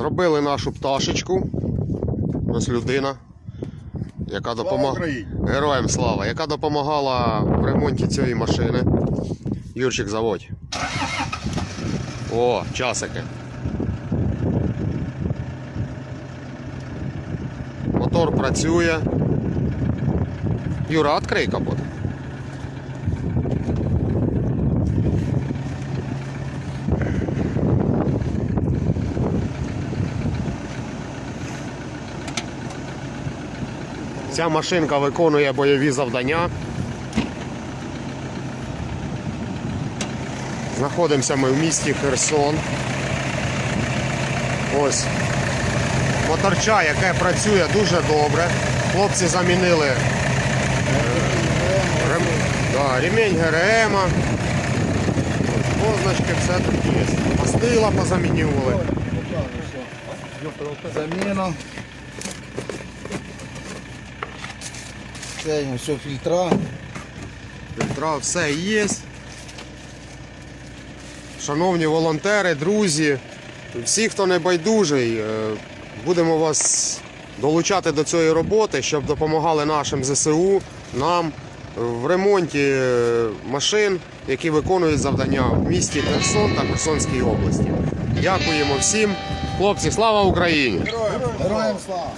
Зробили нашу пташечку. Ось людина, яка допомагала. Героям слава, яка допомагала в ремонті цієї машини. Юрчик, заводь. О, часики. Мотор працює. Юра, відкрий капот. Ця машинка виконує бойові завдання. Знаходимося ми в місті Херсон. Ось моторча, яке працює дуже добре. Хлопці замінили е, рем... да, ремінь ГРМ. Позначки, все тут є. Мастила позамінювали. Заміна. Це все фільтра. Фільтра, все є. Шановні волонтери, друзі, всі, хто не байдужий, е, будемо вас долучати до цієї роботи, щоб допомагали нашим ЗСУ, нам в ремонті е, машин, які виконують завдання в місті Херсон та Херсонській області. Дякуємо всім. Хлопці, слава Україні! Героям слава!